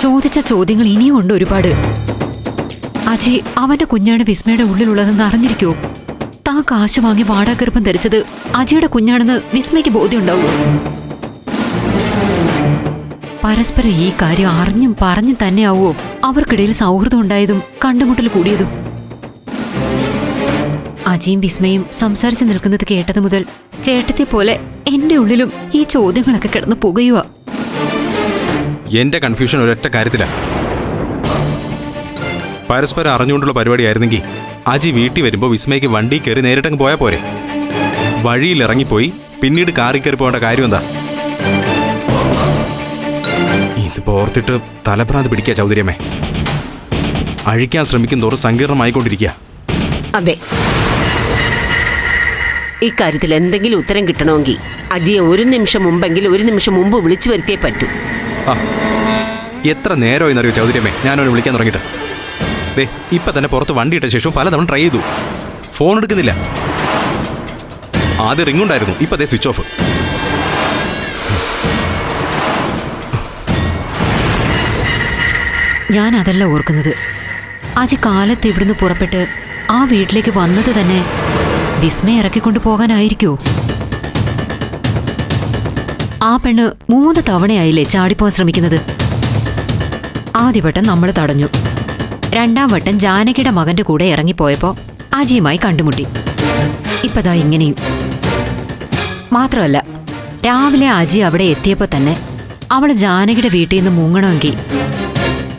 ചോദിച്ച ചോദ്യങ്ങൾ ഇനിയും ഉണ്ട് ഒരുപാട്. അജി അവന്റെ കുഞ്ഞാണ് വിസ്മയുടെ ഉള്ളിലുള്ളതെന്ന് അറിഞ്ഞിരിക്കോ താൻ കാശ് വാങ്ങി വാടകർഭം ധരിച്ചത് അജിയുടെ കുഞ്ഞാണെന്ന് വിസ്മയ്ക്ക് ബോധ്യമുണ്ടാവൂ? പരസ്പരം ഈ കാര്യം അറിഞ്ഞും പറഞ്ഞും തന്നെയാവോ അവർക്കിടയിൽ സൗഹൃദം ഉണ്ടായതും കണ്ടുമുട്ടൽ കൂടിയതും? അജിയും വിസ്മയും സംസാരിച്ചു നിൽക്കുന്നത് കേട്ടത് മുതൽ ചേട്ടത്തെ പോലെ എന്റെ ഉള്ളിലും ഈ ചോദ്യങ്ങളൊക്കെ കിടന്നു പുകയുക എന്റെ കൺഫ്യൂഷൻ ഒരൊറ്റ കാര്യത്തിലാണ് പരസ്പരം അറിഞ്ഞുകൊണ്ടുള്ള പരിപാടി ആയിരുന്നെങ്കിൽ അജി വീട്ടിൽ വരുമ്പോൾ വിസ്മയ്ക്ക് വണ്ടി കയറി നേരിട്ടങ്ങ് പോയാൽ പോരെ. വഴിയിൽ ഇറങ്ങിപ്പോയി പിന്നീട് കാറി കയറി പോകേണ്ട കാര്യം എന്താ? ഇതിപ്പോൾ ഓർത്തിട്ട് തലഭ്രാന്ത് പിടിക്കുക ചൗധരിയമ്മേ. അഴിക്കാൻ ശ്രമിക്കും തോറും സങ്കീർണമായിക്കൊണ്ടിരിക്കുക അതെ. ഇക്കാര്യത്തിൽ എന്തെങ്കിലും ഉത്തരം കിട്ടണമെങ്കിൽ അജിയെ ഒരു നിമിഷം മുമ്പെങ്കിൽ ഒരു നിമിഷം മുമ്പ് വിളിച്ചു വരുത്തിയേ പറ്റൂ. എത്ര നേരമായി എന്നറിയോ ചൗധരിയമ്മേ? ഞാനവനെ വിളിക്കാൻ തുടങ്ങിയിട്ട്. ദേ ഇപ്പം തന്നെ പുറത്ത് വണ്ടി ഇട്ട ശേഷം പലതവണ ട്രൈ ചെയ്തു. ഫോൺ എടുക്കുന്നില്ല. ആദ്യം റിംഗ് ഉണ്ടായിരുന്നു. ഇപ്പം ദേ സ്വിച്ച് ഓഫ് ഞാൻ അതല്ല ഓർക്കുന്നത്. അജി കാലത്ത് ഇവിടുന്ന് പുറപ്പെട്ട് ആ വീട്ടിലേക്ക് വന്നത് തന്നെ വിസ്മയ ഇറക്കിക്കൊണ്ടു പോകാനായിരിക്കോ? ആ പെണ്ണ് മൂന്ന് തവണയായില്ലേ ചാടിപ്പോവാൻ ശ്രമിക്കുന്നത്? ആദ്യവട്ടം നമ്മൾ തടഞ്ഞു. രണ്ടാം വട്ടം ജാനകിയുടെ മകന്റെ കൂടെ ഇറങ്ങിപ്പോയപ്പോ അജിയുമായി കണ്ടുമുട്ടി. ഇപ്പതാ ഇങ്ങനെയും. മാത്രമല്ല രാവിലെ അജി അവിടെ എത്തിയപ്പോ തന്നെ അവൾ ജാനകിയുടെ വീട്ടിൽ നിന്ന് മുങ്ങണമെങ്കിൽ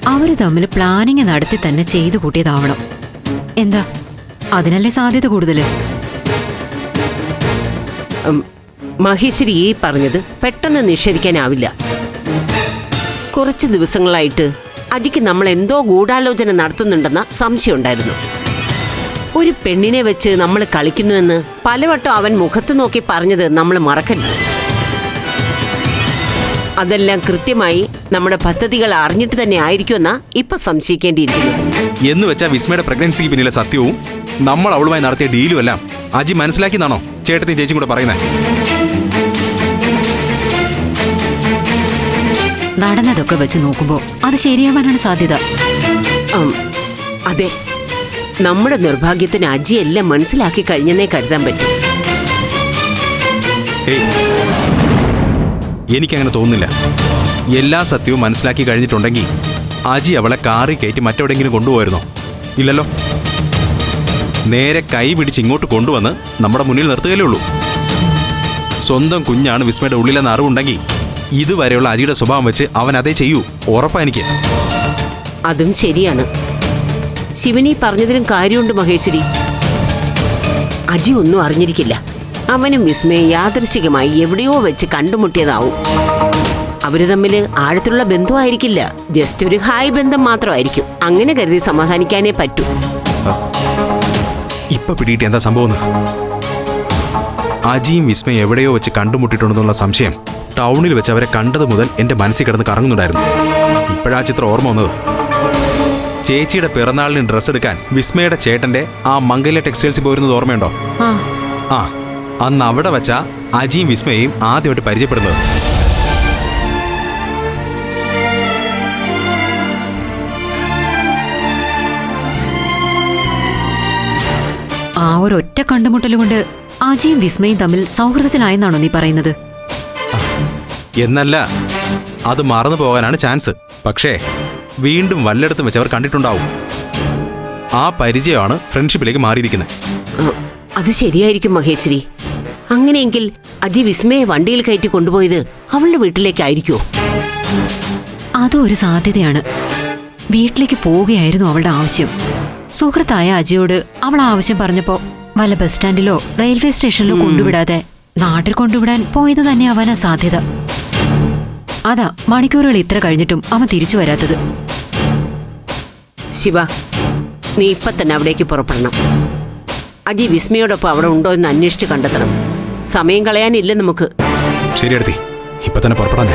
അവർ തമ്മിൽ പ്ലാനിങ് നടത്തി തന്നെ ചെയ്തു കൂട്ടിയതാവണം. എന്താ? അതിനല്ലേ സാധ്യത കൂടുതൽ? ഉം, മഹേശ്വരി ഈ പറഞ്ഞത് പെട്ടെന്ന് നിഷേധിക്കാനാവില്ല. കുറച്ച് ദിവസങ്ങളായിട്ട് അജിക്ക് നമ്മൾ എന്തോ ഗൂഢാലോചന നടത്തുന്നുണ്ടെന്ന സംശയമുണ്ടായിരുന്നു. ഒരു പെണ്ണിനെ വെച്ച് നമ്മൾ കളിക്കുന്നുവെന്ന് പലവട്ടം അവൻ മുഖത്ത് നോക്കി പറഞ്ഞത് നമ്മൾ മറക്കരുത് അതെല്ലാം കൃത്യമായി നമ്മുടെ പദ്ധതികൾ അറിഞ്ഞിട്ട് തന്നെ ആയിരിക്കുമെന്നാ ഇപ്പൊ സംശയിക്കേണ്ടിയിരിക്കുന്നു. എന്ന് വെച്ചാൽ വിസ്മയുടെ പ്രഗ്നൻസിക്ക് പിന്നിലെ സത്യവും നമ്മൾ അവളുമായി നടത്തിയ ഡീലും എല്ലാം അജി മനസ്സിലാക്കിയെന്നാണോ ചേട്ടത്തി ചേച്ചിയും കൂടെ പറയുന്നത് നടന്നതൊക്കെ വെച്ച് നോക്കുമ്പോൾ അത് ശരിയാവാനാണ് സാധ്യത. ഉം, അതെ. നമ്മുടെ നിർഭാഗ്യത്തിന് അജിയെല്ലാം എല്ലാം മനസ്സിലാക്കി കഴിഞ്ഞെന്നേ കരുതാൻ പറ്റും. ഏയ്. എനിക്കങ്ങനെ തോന്നുന്നില്ല. എല്ലാ സത്യവും മനസ്സിലാക്കി കഴിഞ്ഞിട്ടുണ്ടെങ്കിൽ അജി അവളെ കാറി കയറ്റി മറ്റെവിടെയെങ്കിലും കൊണ്ടുപോയിരുന്നോ? ഇല്ലല്ലോ. നേരെ കൈ പിടിച്ച് ഇങ്ങോട്ട് കൊണ്ടുവന്ന് നമ്മുടെ മുന്നിൽ നിർത്തുകയല്ലേ ഉള്ളൂ. സ്വന്തം കുഞ്ഞാണ് വിസ്മയുടെ ഉള്ളിലെന്ന് അറിവുണ്ടെങ്കിൽ ഇതുവരെയുള്ള അജിയുടെ സ്വഭാവം വെച്ച് അവൻ അതേ ചെയ്യൂ. ഉറപ്പാ എനിക്ക് അതും ശരിയാണ്. ശിവനി പറഞ്ഞതിലും കാര്യമുണ്ട് മഹേശ്വരി. അജി ഒന്നും അറിഞ്ഞിരിക്കില്ല. അവനും വിസ്മയെ യാദൃശികമായി എവിടെയോ വെച്ച് കണ്ടുമുട്ടിയതാവും. അവർ തമ്മിൽ ആഴത്തിലുള്ള ബന്ധമായിരിക്കില്ല. ജസ്റ്റ് ഒരു ഹായ് ബന്ധം മാത്രമായിരിക്കും. അങ്ങനെ കരുതി സമാധാനിക്കാനേ പറ്റൂ. ഇപ്പൊ പിടിയിട്ട് എന്താ സംഭവം അജിയും വിസ്മയും എവിടെയോ വെച്ച് കണ്ടുമുട്ടിയിട്ടുണ്ടെന്നുള്ള സംശയം. ടൗണിൽ വെച്ച് അവരെ കണ്ടത് മുതൽ എന്റെ മനസ്സിൽ കിടന്ന് കറങ്ങുന്നുണ്ടായിരുന്നു. ഇപ്പോഴാ ചിത്രം ഓർമ്മ വന്നത്. ചേച്ചിയുടെ പിറന്നാളിന് ഡ്രസ്സ് എടുക്കാൻ വിസ്മയുടെ ചേട്ടന്റെ ആ മംഗല്യ ടെക്സ്റ്റൈൽസിൽ പോയിരുന്നത് ഓർമ്മയുണ്ടോ? ആ. അന്ന് അവിടെ വെച്ച അജിയും വിസ്മയും ആദ്യമായിട്ട് പരിചയപ്പെടുന്നത്. ആ ഒരൊറ്റ ഒറ്റ കണ്ടുമുട്ടലുകൊണ്ട് അജിയും വിസ്മയും തമ്മിൽ സൗഹൃദത്തിലായെന്നാണോ നീ പറയുന്നത്? എന്നല്ല അത് മറന്നു പോകാനാണ് ചാൻസ്. പക്ഷേ വീണ്ടും വല്ലയിടത്തും വെച്ച് അവർ കണ്ടിട്ടുണ്ടാവും. ആ പരിചയമാണ് ഫ്രണ്ട്ഷിപ്പിലേക്ക് മാറിയിരിക്കുന്നത്. അത് ശരിയായിരിക്കും മഹേശ്വരി. അങ്ങനെയെങ്കിൽ അജി വിസ്മയെ വണ്ടിയിൽ കയറ്റി കൊണ്ടുപോയത് അവളുടെ വീട്ടിലേക്കായിരിക്കോ അതും ഒരു സാധ്യതയാണ്. വീട്ടിലേക്ക് പോവുകയായിരുന്നു അവളുടെ ആവശ്യം. സുഹൃത്തായ അജിയോട് അവൾ ആവശ്യം പറഞ്ഞപ്പോ വല്ല ബസ് സ്റ്റാൻഡിലോ റെയിൽവേ സ്റ്റേഷനിലോ കൊണ്ടുവിടാതെ നാട്ടിൽ കൊണ്ടുവിടാൻ പോയത് തന്നെ ആവാനാ സാധ്യത. അതാ മണിക്കൂറുകൾ ഇത്ര കഴിഞ്ഞിട്ടും അവൻ തിരിച്ചു വരാത്തത്. ശിവ നീ ഇപ്പൊ തന്നെ അവിടേക്ക് പുറപ്പെടണം. അജി വിസ്മയോടൊപ്പം അവിടെ ഉണ്ടോ എന്ന് അന്വേഷിച്ച് കണ്ടെത്തണം. സമയം കളയാനില്ല നമുക്ക്. ശരി അടുത്തി ഇപ്പൊ തന്നെ പുറപ്പെടാൻ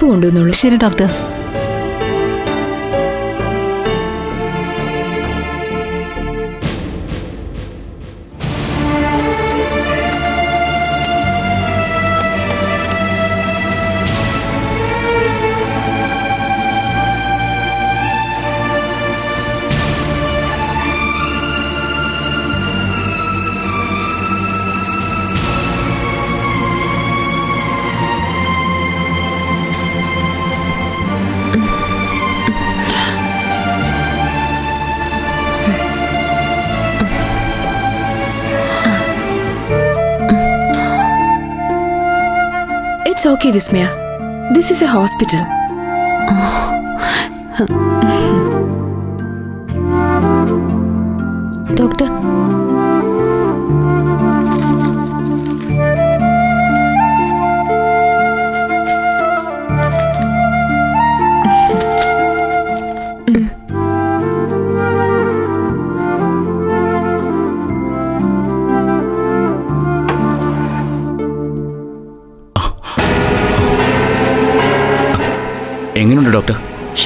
ഞാൻ കൊണ്ടുവന്നുള്ളൂ ശരി doctor. It's okay Vismaya this is a hospital doctor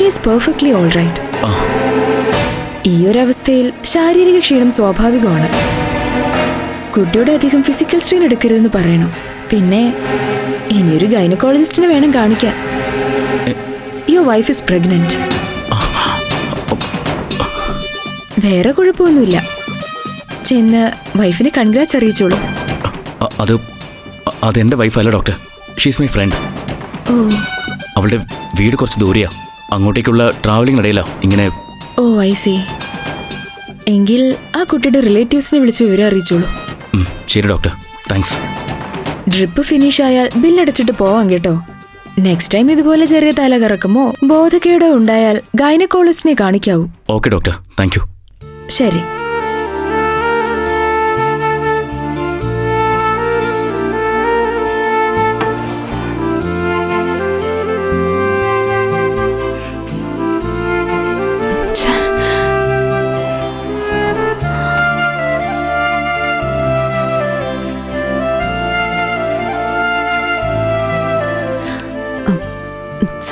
she is perfectly all right ഈ ഒരു അവസ്ഥയിൽ ശാരീരിക ക്ഷീണം സ്വാഭാവികമാണ്. കുട്ടിയുടെ അധികം ഫിസിക്കൽ സ്ട്രെയിൻ എടുക്കരുതെന്ന് പറയണം. പിന്നെ ഇനിയൊരു ഗൈനക്കോളജിസ്റ്റിനെ വേണം കാണിക്കാൻ. യുവർ വൈഫ് ഇസ് പ്രഗ്നന്റ് വേറെ കുഴപ്പമൊന്നുമില്ല. ചെന്ന് വൈഫിനെ കൺഗ്രാറ്റ്സ് അറിയിച്ചോളൂ. അത് അതെന്റെ വൈഫല്ല doctor she's my friend oh. അവളുടെ വീട് കുറച്ച് ദൂരെയാ. അങ്ങോട്ടേക്കുള്ള ട്രാവലിങ്ങിനിടയിലാ ഇങ്ങനെ ഓ ഐ സി എങ്കിൽ ആ കുട്ടിയുടെ റിലേറ്റീവ്സിനെ വിളിച്ച് വിവരം അറിയിച്ചോളൂ. ഉം, ശരി ഡോക്ടർ താങ്ക്സ് ഡ്രിപ്പ് ഫിനിഷ് ആയാൽ ബില്ലടച്ചിട്ട് പോവാം കേട്ടോ. നെക്സ്റ്റ് ടൈം ഇതുപോലെ ചെറിയ തല കറക്കുമോ ബോധക്കേടോ ഉണ്ടായാൽ ഗൈനക്കോളജിസ്റ്റിനെ കാണിക്കാവൂ. ഓക്കെ ഡോക്ടർ താങ്ക് യു ശരി.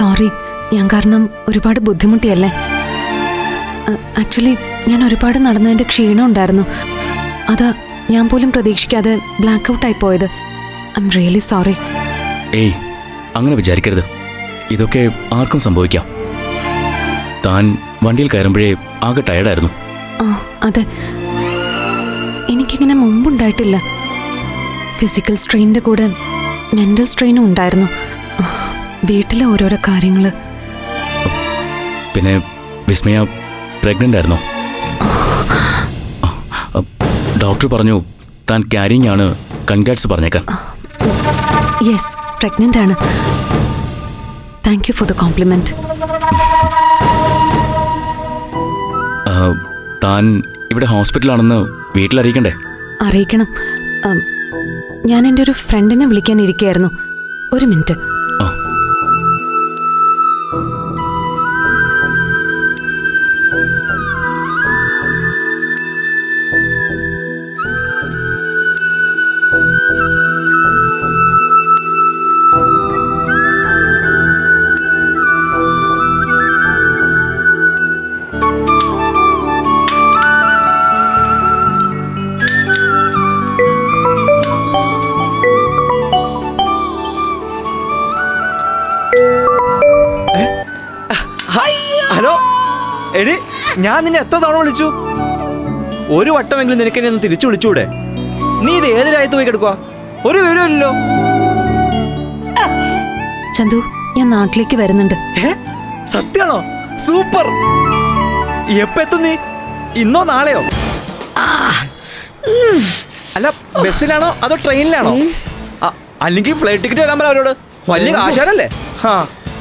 സോറി ഞാൻ കാരണം ഒരുപാട് ബുദ്ധിമുട്ടിയല്ലേ? ആക്ച്വലി ഞാൻ ഒരുപാട് നടന്നതിന്റെ ക്ഷീണം ഉണ്ടായിരുന്നു. അത് ഞാൻ പോലും പ്രതീക്ഷിക്കാതെ ബ്ലാക്ക് ഔട്ട് ആയി പോയത്. ഐ എം റിയലി സോറി ഏയ് അങ്ങനെ വിചാരിക്കരുത്. ഇതൊക്കെ ആർക്കും സംഭവിക്കാം. താൻ വണ്ടിയിൽ കയറുമ്പോഴേ ആകെ ടയർഡായിരുന്നു ആ അതെ. എനിക്കിങ്ങനെ മുമ്പുണ്ടായിട്ടില്ല. ഫിസിക്കൽ സ്ട്രെയിനിന്റെ കൂടെ മെന്റൽ സ്ട്രെയിനും ഉണ്ടായിരുന്നു. ആ, വീട്ടിലെ ഓരോരോ കാര്യങ്ങൾ പിന്നെ വിസ്മയ പ്രഗ്നന്റ് ആയിരുന്നു? ഡോക്ടർ പറഞ്ഞു താൻ ക്യാരിങ് ആണ് കൺഗ്രാറ്റ്സ് പറഞ്ഞേക്കാം യെസ് പ്രഗ്നന്റ് ആണ്. Thank you for the compliment ആ, താൻ ഇവിടെ ഹോസ്പിറ്റലാണെന്ന് വീട്ടിൽ വീട്ടിലറിയിക്കണ്ടേ? അറിയിക്കണം. ഞാൻ എന്റെ ഒരു ഫ്രണ്ടിനെ വിളിക്കാൻ ഇരിക്കുകയായിരുന്നു. ഒരു മിനിറ്റ് ഞാൻ നിന്നെ എത്ര തവണ വിളിച്ചു? ഒരു വട്ടമെങ്കിലും നിനക്ക് എന്നെ ഒന്ന് തിരിച്ചു വിളിച്ചൂടെ? നീ ഇത് ഏത് രാജ്യത്ത് പോയി കിടക്കുക ഒരു വിവരമില്ലല്ലോ ചന്തു ഞാൻ നാട്ടിലേക്ക് വരുന്നുണ്ട്. സത്യാണോ സൂപ്പർ. എപ്പെത്തും നീ? ഇന്നോ നാളെയോ. അല്ല ബസ്സിലാണോ അതോ ട്രെയിനിലാണോ? അല്ലെങ്കിൽ ഫ്ലൈറ്റ് ടിക്കറ്റ് തരാൻ പറ അവരോട്. വലിയ കാശാരല്ലേ ആ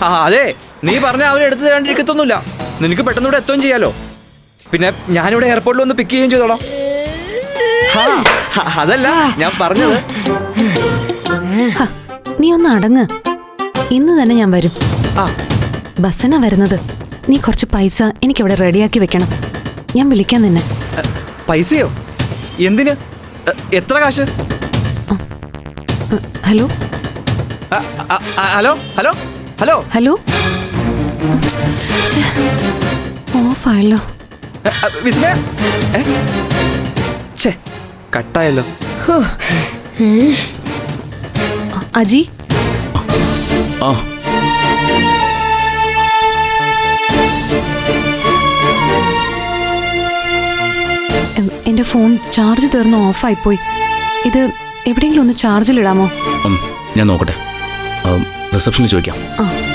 ആ അതെ. നീ പറഞ്ഞ അവരെടുത്ത് തരാണ്ടിരിക്കത്തൊന്നുമില്ല. നിനക്ക് പെട്ടെന്ന് ഇവിടെ എത്തുകയും ചെയ്യാലോ. പിന്നെ ഞാനിവിടെ എയർപോർട്ടിൽ വന്ന് പിക്ക് ചെയ്യുകയും ചെയ്തോളാം. അതല്ല ഞാൻ പറഞ്ഞത്. നീ ഒന്ന് അടങ്ങ്. ഇന്ന് തന്നെ ഞാൻ വരും. ആ. ബസ്സിനാ വരുന്നത്. നീ കുറച്ച് പൈസ എനിക്കിവിടെ റെഡിയാക്കി വെക്കണം. ഞാൻ വിളിക്കാം നിന്നെ. പൈസയോ? എന്തിന്? എത്ര കാശ്? Hello? Hello hello hello? Hello? ഓഫായല്ലോ. Vismaya? ഛേ കട്ടായല്ലോ. അജി? ആ. എന്റെ ഫോൺ ചാർജ് തീർന്ന് പോയി. ഇത് എവിടെയെങ്കിലും ഒന്ന് ചാർജിലിടാമോ? ഇടാമോ ഞാൻ നോക്കട്ടെ. റിസപ്ഷനിൽ ചോദിക്കാം. ആ.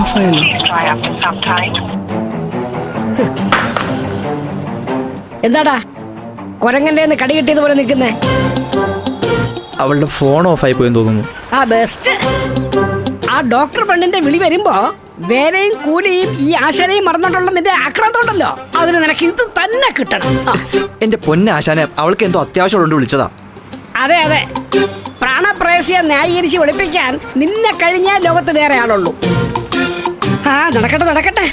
ആയല്ലോ എന്താടാ? കൊരങ്ങന്റെ കടി കിട്ടിയത് പോലെ നിൽക്കുന്നേ. അവളുടെ ഫോൺ ഓഫ് ആയി പോയെന്ന് തോന്നുന്നു. ആ ബെസ്റ്റ് ആ ഡോക്ടർ പെണ്ണിന്റെ വിളി വരുമ്പോ വേലയും കൂലിയും ഈ ആശാനെയും മറന്നിട്ടുള്ള നിന്റെ ആക്രാന്തം ഉണ്ടല്ലോ. അതിന് നിനക്ക് ഇത് തന്നെ കിട്ടണം. എന്റെ പൊന്ന ആശാന അവൾക്ക് എന്തോ അത്യാവശ്യമുണ്ട് വിളിച്ചതാ. അതെ അതെ. പ്രാണപ്രേസിയെ ന്യായീകരിച്ച് വെളുപ്പിക്കാൻ നിന്നെ കഴിഞ്ഞാൽ ലോകത്ത് വേറെ ആളുള്ളൂ. ആ നടക്കട്ടെ നടക്കട്ടെ.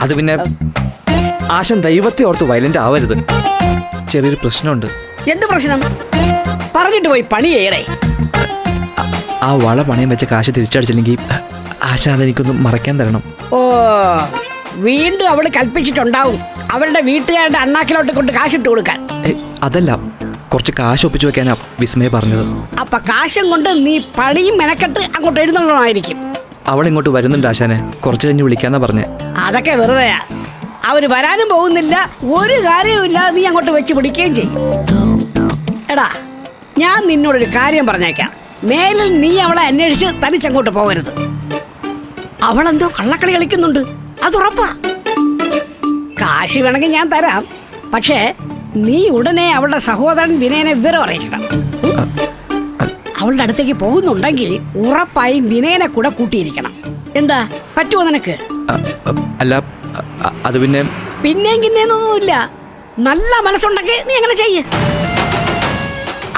അത് പിന്നെ ആശൻ ദൈവത്തെ ഓർത്ത് വയലന്റ് ആവരുത്. ചെറിയൊരു പ്രശ്നമുണ്ട്. എന്ത് പ്രശ്നം? പറഞ്ഞിട്ട് പോയി പണി ചെയ്യണേ. ആ വള പണയം വെച്ച കാശ് തിരിച്ചടിച്ചില്ലെങ്കിൽ ആശാൻ അതെനിക്കൊന്ന് മറക്കാൻ തരണം. ഓ വീണ്ടും അവൾ കൽപ്പിച്ചിട്ടുണ്ടാവും. അവളുടെ വീട്ടുകാരുടെ അണ്ണാക്കിലോട്ട് കൊണ്ട് കാശിട്ട് കൊടുക്കാൻ. അതല്ല കുറച്ച് കാശ് ഒപ്പിച്ചു വെക്കാനാ വിസ്മയ പറഞ്ഞത്. അപ്പൊ കാശും കൊണ്ട് നീ പണിയും മെനക്കെട്ട് അങ്ങോട്ട് എഴുന്നള്ളണമായിരിക്കും അവൾ ഇങ്ങോട്ട് വരുന്നുണ്ട് ആശാനെ. കുറച്ച് കഴിഞ്ഞ് വിളിക്കാന്നാ പറഞ്ഞേ. അതൊക്കെ വെറുതെയാ. അവർ വരാനും പോകുന്നില്ല. ഒരു കാര്യവുമില്ല നീ അങ്ങോട്ട് വെച്ച് പിടിക്കുകയും ചെയ്യും. എടാ ഞാൻ നിന്നോടൊരു കാര്യം പറഞ്ഞേക്കാം. മേലിൽ നീ അവളെ അന്വേഷിച്ച് തനിച്ചങ്ങോട്ട് പോകരുത്. അവളെന്തോ കള്ളക്കളി കളിക്കുന്നുണ്ട്. അതുറപ്പാ കാശ് വേണമെങ്കിൽ ഞാൻ തരാം. പക്ഷേ നീ ഉടനെ അവളുടെ സഹോദരൻ വിനയനെ വിവരം അറിയിക്കണം. അവളുടെ അടുത്തേക്ക് പോകുന്നുണ്ടെങ്കിൽ ഉറപ്പായി വിനയനെ കൂടെ കൂട്ടിയിരിക്കണം. എന്താ? പറ്റുമോ നിനക്ക്? അല്ല അത് പിന്നെ പിന്നെയും കിന്നേന്നൊന്നുമില്ല നല്ല മനസ്സുണ്ടെങ്കിൽ നീ അങ്ങനെ ചെയ്യ്.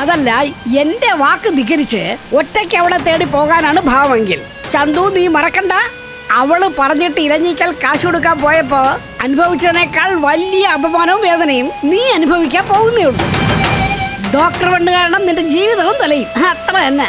അതല്ല എന്റെ വാക്ക് ധികരിച്ച് ഒറ്റയ്ക്ക് അവളെ തേടി പോകാനാണ് ഭാവമെങ്കിൽ. ചന്തു നീ മറക്കണ്ട. അവൾ പറഞ്ഞിട്ട് ഇലഞ്ഞിക്കൽ കാശ് കൊടുക്കാൻ പോയപ്പോ അനുഭവിച്ചതിനേക്കാൾ വലിയ അപമാനവും വേദനയും നീ അനുഭവിക്കാൻ പോകുന്നേ ഉള്ളൂ. ഡോക്ടർ വണ്ണു കാരണം നിന്റെ ജീവിതവും തലയും അത്ര തന്നെ.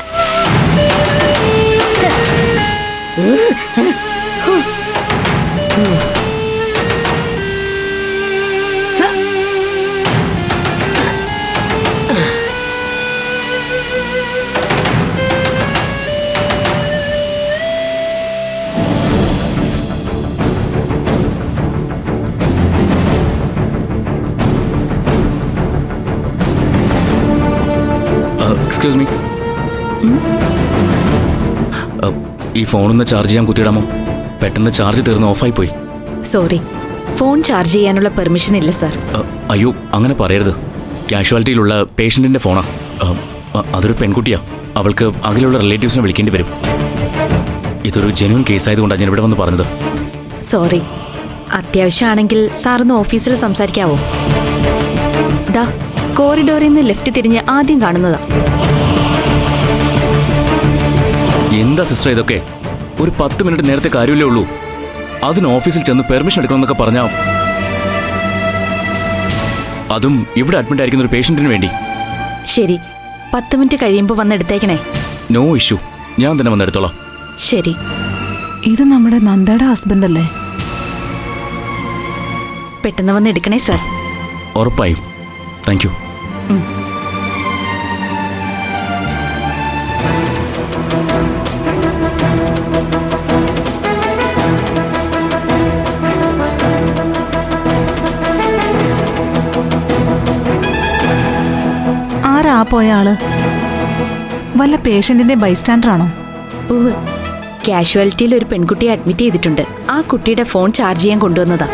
എക്സ്ക്യൂസ് മീ ഈ ഫോണൊന്ന് ചാർജ് ചെയ്യാൻ കുത്തിയിടാമോ? പെട്ടെന്ന് ചാർജ് തീർന്ന് ഓഫായി പോയി. സോറി ഫോൺ ചാർജ് ചെയ്യാനുള്ള പെർമിഷൻ ഇല്ല സർ അയ്യോ അങ്ങനെ പറയരുത്. കാഷ്വാലിറ്റിയിലുള്ള പേഷ്യന്റിന്റെ ഫോണാ. അതൊരു പെൺകുട്ടിയാ. അവൾക്ക് അകലെയുള്ള റിലേറ്റീവ്സിനെ വിളിക്കേണ്ടി വരും. ഇതൊരു ജെന്യൂൻ കേസ് ആയതുകൊണ്ടാണ് ഞാൻ ഇവിടെ വന്ന് പറഞ്ഞത്. സോറി അത്യാവശ്യമാണെങ്കിൽ സാറൊന്ന് ഓഫീസിൽ സംസാരിക്കാവോ? ദാ കോറിഡോറിൽ നിന്ന് ലെഫ്റ്റ് തിരിഞ്ഞ് ആദ്യം കാണുന്നതാ. എന്താ സിസ്റ്റർ ഇതൊക്കെ? ഒരു പത്ത് മിനിറ്റ് നേരത്തെ കാര്യമില്ലേ ഉള്ളൂ. അതിന് ഓഫീസിൽ ചെന്ന് പെർമിഷൻ എടുക്കണമെന്നൊക്കെ പറഞ്ഞാ അതും ഇവിടെ അഡ്മിറ്റ് ആയിരിക്കുന്ന ഒരു പേഷ്യന്റിന് വേണ്ടി. ശരി. പത്ത് മിനിറ്റ് കഴിയുമ്പോൾ വന്ന് എടുത്തേക്കണേ. നോ ഇഷ്യൂ ഞാൻ തന്നെ വന്നെടുത്തോളാം ശരി. ഇത് നമ്മുടെ നന്ദയുടെ ഹസ്ബൻഡ് അല്ലേ? പെട്ടെന്ന് വന്ന് എടുക്കണേ സാർ ഉറപ്പായും. താങ്ക് യു ആരാ പോയ ആൾ? വല്ല പേഷ്യന്റിന്റെ ബൈസ്റ്റാൻഡർ ആണോ ഉവ് കാഷ്വാലിറ്റിയിൽ ഒരു പെൺകുട്ടിയെ അഡ്മിറ്റ് ചെയ്തിട്ടുണ്ട്. ആ കുട്ടിയുടെ ഫോൺ ചാർജ് ചെയ്യാൻ കൊണ്ടുവന്നതാ.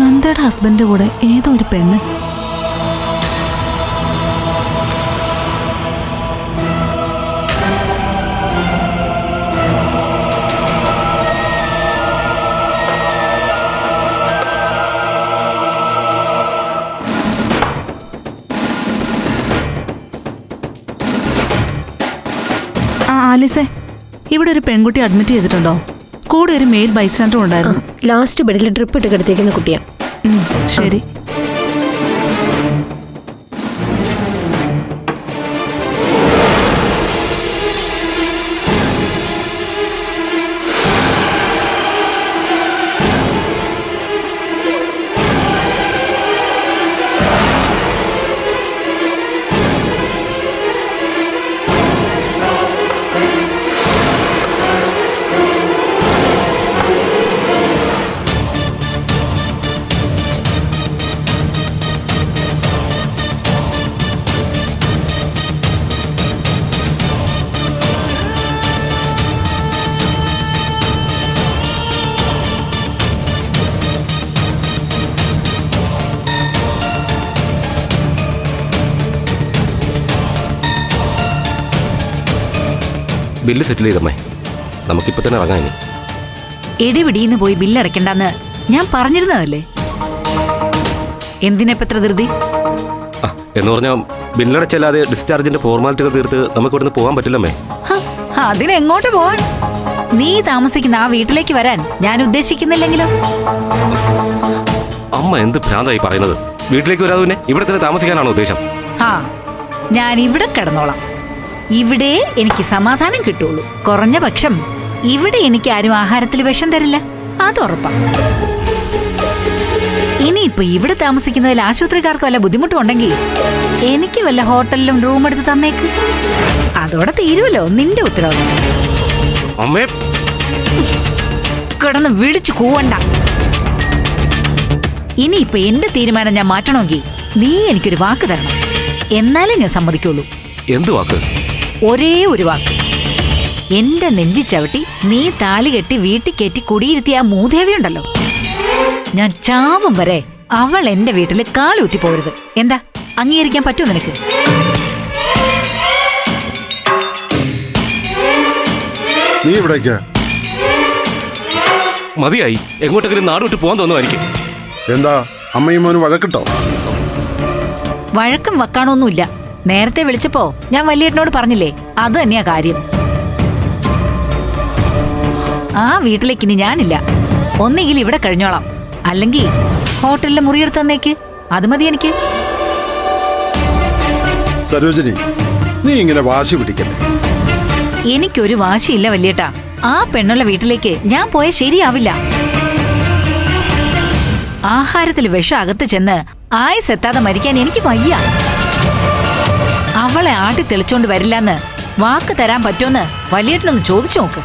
നന്ദയുടെ ഹസ്ബൻഡ് കൂടെ ഏതോ ഒരു പെണ്ണ് ആലിസേ ഇവിടെ ഒരു പെൺകുട്ടി അഡ്മിറ്റ് ചെയ്തിട്ടുണ്ടോ? കൂടെ ഒരു മെയിൽ ബൈസ്റ്റാൻഡും ഉണ്ടായിരുന്നു. ലാസ്റ്റ് ബെഡിൽ ഡ്രിപ്പ് ഇട്ട് കിടത്തിയിരിക്കുന്ന കുട്ടിയാണ് ശരി. ബില്ല് സെറ്റിൽ ചെയ്തമ്മേ. നമുക്കിപ്പോൾ തന്നെ ഇറങ്ങാൻ ഇനി. പോയി പോയി ബില്ലടയ്ക്കണ്ടെന്ന് ഞാൻ പറഞ്ഞിരുന്നതല്ലേ? എന്തിനെപ്പത്ര ധൃതി? ആ എന്ന് പറഞ്ഞാൽ ബില്ലടച്ചല്ലാതെ ഡിസ്ചാർജിന്റെ ഫോർമാലിറ്റികൾ തീർത്ത് നമുക്ക് ഇവിടുന്ന് പോകാൻ പറ്റില്ലമ്മേ. ഹ, അതിനെങ്ങോട്ട് പോവാൻ? നീ താമസിക്കുന്ന ആ വീട്ടിലേക്ക് വരാൻ ഞാൻ ഉദ്ദേശിക്കുന്നില്ലെങ്കിലും? അമ്മ എന്ത് ഭ്രാന്തായി പറയുന്നത്? വീട്ടിലേക്ക് വരാതെ പിന്നെ ഇവിടെ തന്നെ താമസിക്കാനാണോ ഉദ്ദേശം? ആ ഞാൻ ഇവിടെ കിടന്നോളാം. ഇവിടെ എനിക്ക് സമാധാനം കിട്ടുള്ളൂ. കുറഞ്ഞ പക്ഷം ഇവിടെ എനിക്ക് ആരും ആഹാരത്തിൽ വിഷം തരില്ല. അത് ഉറപ്പാണ് ഇനിയിപ്പോ ഇവിടെ താമസിക്കുന്നതിൽ ആശുപത്രിക്കാർക്ക് വല്ല ബുദ്ധിമുട്ടുണ്ടെങ്കിൽ എനിക്ക് വല്ല ഹോട്ടലിലും റൂം എടുത്ത് തന്നേക്ക്. അതോടെ തീരുമല്ലോ നിന്റെ ഉത്തരവാദിത്വം കിടന്ന് വിളിച്ചു കൂവണ്ട. ഇനിയിപ്പൊ എന്റെ തീരുമാനം ഞാൻ മാറ്റണമെങ്കിൽ നീ എനിക്കൊരു വാക്ക് തരണം. എന്നാലേ ഞാൻ സമ്മതിക്കുള്ളൂ. എന്ത് വാക്ക്? ഒരേ ഒരു വാക്ക്. എന്റെ നെഞ്ചി ചവിട്ടി നീ താലി കെട്ടി വീട്ടിൽ കയറ്റി കുടിയിരുത്തിയ ആ മൂദേവി ഉണ്ടല്ലോ. ഞാൻ ചാവും വരെ അവൾ എന്റെ വീട്ടിൽ കാലുത്തി പോരുത് എന്താ? അംഗീകരിക്കാൻ പറ്റുമോ നിനക്ക്? നീ ഇവിടേക്ക്? മതിയായി. എങ്ങോട്ടെങ്കിലും നാട് വിട്ട് പോകാൻ തോന്നുമായിരിക്കും. എന്താ? അമ്മയും മോനും വഴക്കിട്ടോ? വഴക്കും വെക്കാണൊന്നുമില്ല. നേരത്തെ വിളിച്ചപ്പോ ഞാൻ വലിയേട്ടനോട് പറഞ്ഞില്ലേ അത് തന്നെയാ കാര്യം. ആ വീട്ടിലേക്ക് ഇനി ഞാനില്ല. ഒന്നെങ്കിൽ ഇവിടെ കഴിഞ്ഞോളാം. അല്ലെങ്കിൽ ഹോട്ടലിലെ മുറിയെടുത്ത് തന്നേക്ക്. അത് മതി എനിക്ക്. സരോജിനി നീ ഇങ്ങനെ വാശി പിടിക്കല്ലേ? എനിക്കൊരു വാശിയില്ല വല്യേട്ടാ. ആ പെണ്ണുള്ള വീട്ടിലേക്ക് ഞാൻ പോയ ശരിയാവില്ല. ആഹാരത്തിൽ വിഷം അകത്ത് ചെന്ന് ആയുസ് എത്താതെ മരിക്കാൻ എനിക്ക് വയ്യ. അവളെ ആട്ടി തെളിച്ചോണ്ട് വരില്ലെന്ന് വാക്ക് തരാൻ പറ്റുമെന്ന് വലിയേട്ടനൊന്ന് ചോദിച്ചു നോക്ക്.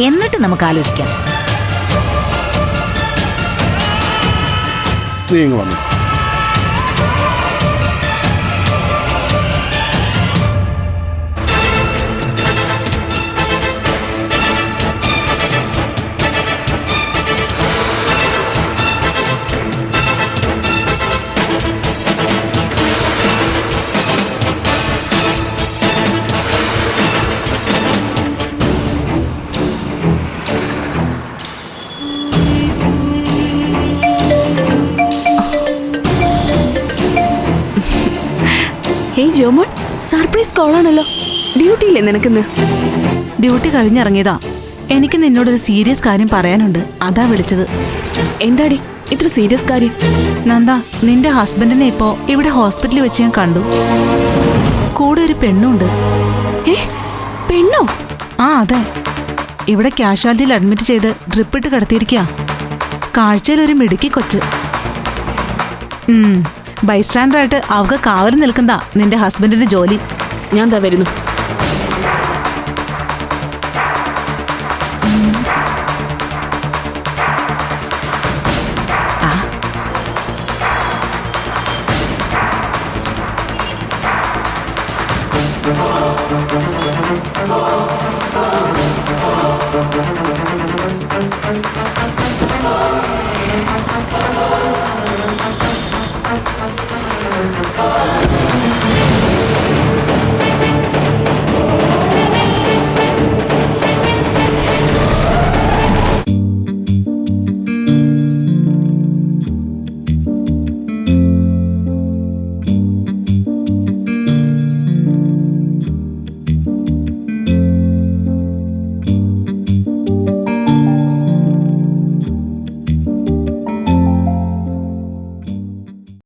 എന്നിട്ട് നമുക്ക് ആലോചിക്കാം. നീ ഇങ്ങ് വന്നു. ഡ്യൂട്ടിയില്ലേ നിനക്കിന്ന്? ഡ്യൂട്ടി കഴിഞ്ഞിറങ്ങിയതാ. എനിക്ക് നിന്നോടൊരു സീരിയസ് കാര്യം പറയാനുണ്ട്. അതാ വിളിച്ചത്. എന്താടി? ഇത്ര സീരിയസ് കാര്യം? നന്ദ നിന്റെ ഹസ്ബൻഡിനെ ഇപ്പോ ഇവിടെ ഹോസ്പിറ്റലിൽ വെച്ച് ഞാൻ കണ്ടു. കൂടെ ഒരു പെണ്ണുണ്ട്. പെണ്ണോ? ആ അതെ. ഇവിടെ കാഷ്വാലിറ്റിയിൽ അഡ്മിറ്റ് ചെയ്ത് ഡ്രിപ്പിട്ട് കിടത്തിയിരിക്കുക കാഴ്ചയിൽ ഒരു മിടുക്കി കൊച്ച്. ബൈസ്റ്റാൻഡറായിട്ട് അവക്ക് കാവൽ നിൽക്കുന്നതാ നിന്റെ ഹസ്ബൻഡിന്റെ ജോലി. ഞാൻ എന്താ വരുന്നു.